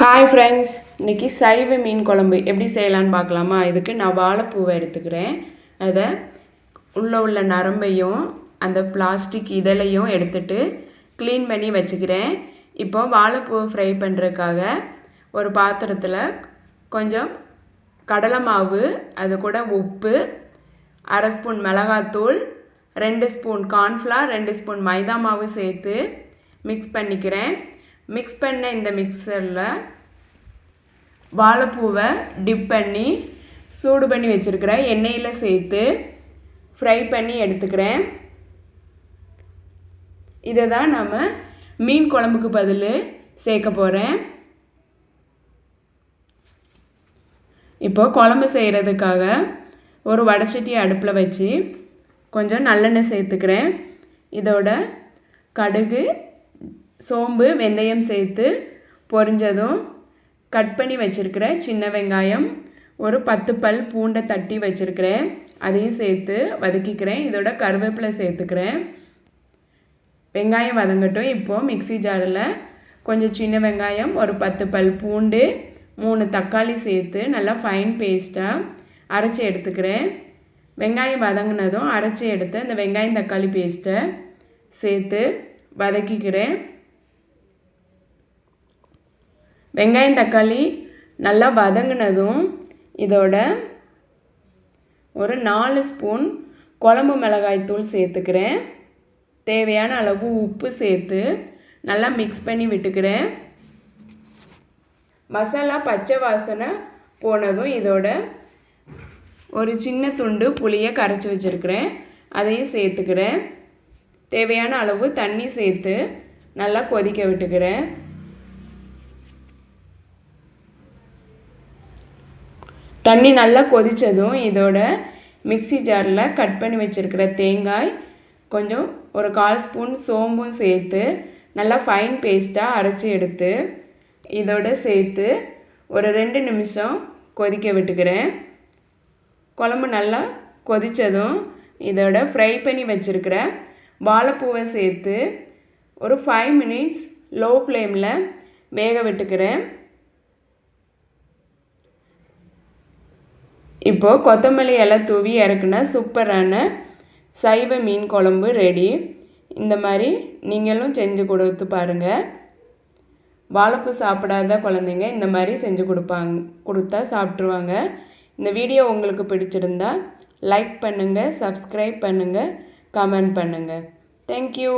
Hi friends இன்றைக்கி சைவ மீன் குழம்பு எப்படி செய்யலான்னு பார்க்கலாமா? இதுக்கு நான் வாழைப்பூவை எடுத்துக்கிறேன். அதை உள்ளே உள்ள நரம்பையும் அந்த பிளாஸ்டிக் இதழையும் எடுத்துட்டு க்ளீன் பண்ணி வச்சுக்கிறேன். இப்போ வாழைப்பூவை ஃப்ரை பண்ணுறதுக்காக ஒரு பாத்திரத்தில் கொஞ்சம் கடலை மாவு அது கூட உப்பு அரை ஸ்பூன் மிளகாத்தூள் ரெண்டு ஸ்பூன் கார்ன்ஃப்ளார் ரெண்டு ஸ்பூன் மைதா மாவு சேர்த்து மிக்ஸ் பண்ணிக்கிறேன். மிக்ஸ் பண்ண இந்த மிக்சரில் வாழைப்பூவை டிப் பண்ணி சூடு பண்ணி வச்சுருக்கிறேன் எண்ணெயில் சேர்த்து ஃப்ரை பண்ணி எடுத்துக்கிறேன். இதை தான் நம்ம மீன் குழம்புக்கு பதில் சேர்க்க போகிறேன் இப்போது குழம்பு செய்கிறதுக்காக ஒரு வடைச்சட்டி அடுப்பில் வச்சு கொஞ்சம் நல்லெண்ணெய் சேர்த்துக்கிறேன். இதோட கடுகு சோம்பு வெந்தயம் சேர்த்து பொரிஞ்சதும் கட் பண்ணி வச்சுருக்கிற சின்ன வெங்காயம் ஒரு பத்து பல் பூண்டை தட்டி வச்சுருக்கிறேன். அதையும் சேர்த்து வதக்கிக்கிறேன். இதோட கருவேப்பிலை சேர்த்துக்கிறேன். வெங்காயம் வதங்கட்டும். இப்போது மிக்சி ஜாரில் கொஞ்சம் சின்ன வெங்காயம் ஒரு பத்து பல் பூண்டு மூணு தக்காளி சேர்த்து நல்லா ஃபைன் பேஸ்ட்டாக அரைச்சி எடுத்துக்கிறேன். வெங்காயம் வதங்கினதும் அரைச்சி எடுத்து அந்த வெங்காயம் தக்காளி பேஸ்ட்டை சேர்த்து வதக்கிக்கிறேன். வெங்காயம் தக்காளி நல்லா வதங்கினதும் இதோட ஒரு நாலு ஸ்பூன் குழம்பு மிளகாய் தூள் சேர்த்துக்கிறேன். தேவையான அளவு உப்பு சேர்த்து நல்லா மிக்ஸ் பண்ணி விட்டுக்கிறேன். மசாலா பச்சை வாசனை போனதும் இதோட ஒரு சின்ன துண்டு புளியை கரைச்சி வச்சுருக்கிறேன். அதையும் சேர்த்துக்கிறேன். தேவையான அளவு தண்ணி சேர்த்து நல்லா கொதிக்க விட்டுக்கிறேன். தண்ணி நல்லா கொதித்ததும் இதோட மிக்சி ஜாரில் கட் பண்ணி வச்சுருக்கிற தேங்காய் கொஞ்சம் ஒரு கால் ஸ்பூன் சோம்பும் சேர்த்து நல்லா ஃபைன் பேஸ்ட்டாக அரைச்சி எடுத்து இதோட சேர்த்து ஒரு ரெண்டு நிமிஷம் கொதிக்க விட்டுக்கிறேன். குழம்பு நல்லா கொதித்ததும் இதோட ஃப்ரை பண்ணி வச்சுருக்கிற வாழைப்பூவை சேர்த்து ஒரு ஃபைவ் மினிட்ஸ் லோ ஃப்ளேமில் வேக விட்டுக்கிறேன். இப்போது கொத்தமல்லி எல்லாம் தூவி இறக்குனா சூப்பரான சைவ மீன் குழம்பு ரெடி. இந்த மாதிரி நீங்களும் செஞ்சு கொடுத்து பாருங்கள் வாழைப்பூ சாப்பிடாத குழந்தைங்க இந்த மாதிரி செஞ்சு கொடுப்பாங்க கொடுத்தா சாப்பிட்ருவாங்க இந்த வீடியோ உங்களுக்கு பிடிச்சிருந்தா லைக் பண்ணுங்கள் சப்ஸ்கிரைப் பண்ணுங்கள் கமெண்ட் பண்ணுங்கள் தேங்க்யூ